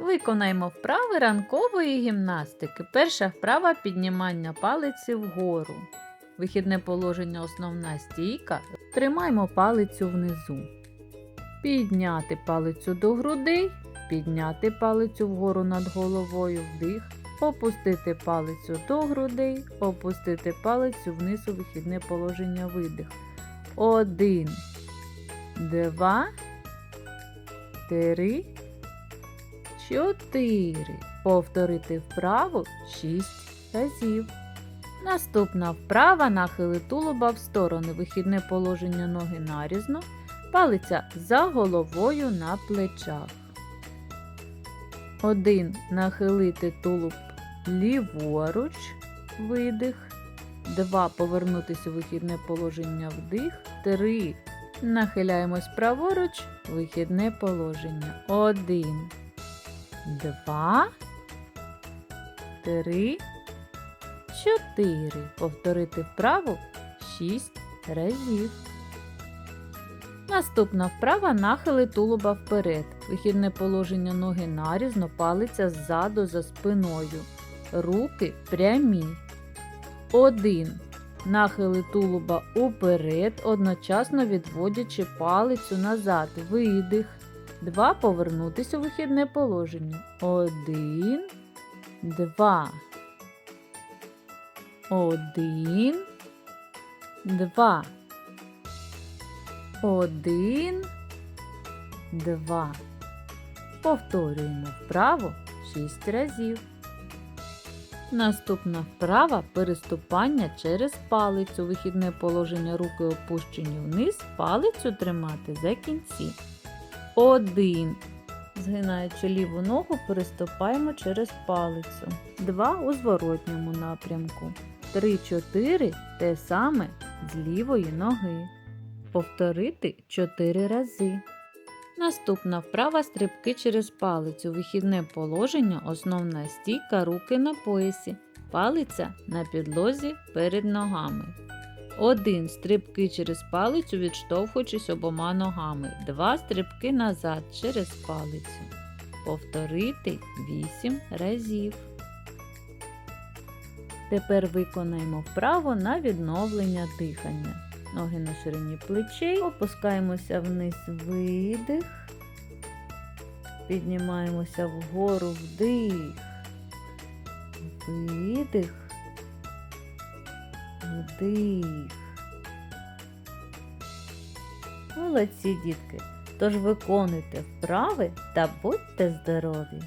Виконаємо вправи ранкової гімнастики. Перша вправа піднімання палиці вгору. Вихідне положення основна стійка. Тримаємо палицю внизу. Підняти палицю до грудей, підняти палицю вгору над головою вдих, опустити палицю до грудей, опустити палицю вниз у вихідне положення видих. Один, два, три, чотири. Повторити вправу шість разів. Наступна вправа нахили тулуба в сторони. Вихідне положення ноги нарізно. Палиця за головою на плечах. Один. Нахилити тулуб ліворуч. Видих. Два. Повернутися у вихідне положення вдих. Три. Нахиляємось праворуч. Вихідне положення. Один. Два. Три. Чотири. Повторити вправу шість разів. Наступна вправа нахили тулуба вперед. Вихідне положення ноги нарізно, палиця ззаду за спиною. Руки прямі. Один. Нахили тулуба уперед, одночасно відводячи палицю назад. Видих. Два. Повернутися у вихідне положення. Один. Два. Один. Два. Один, два. Повторюємо вправо шість разів. Наступна вправа переступання через палицю. Вихідне положення руки опущені вниз, палицю тримати за кінці. Один. Згинаючи ліву ногу, переступаємо через палицю. Два у зворотньому напрямку. Три-чотири те саме з лівої ноги. Повторити 4 рази. Наступна вправа стрибки через палицю. Вихідне положення, основна стійка, руки на поясі, палиця на підлозі перед ногами. 1. Стрибки через палицю, відштовхуючись обома ногами. 2. Стрибки назад через палицю. Повторити 8 разів. Тепер виконаємо вправо на відновлення дихання. Ноги на ширині плечей, опускаємося вниз видих, піднімаємося вгору вдих, видих, вдих. Молодці, дітки! Тож виконуйте вправи та будьте здорові!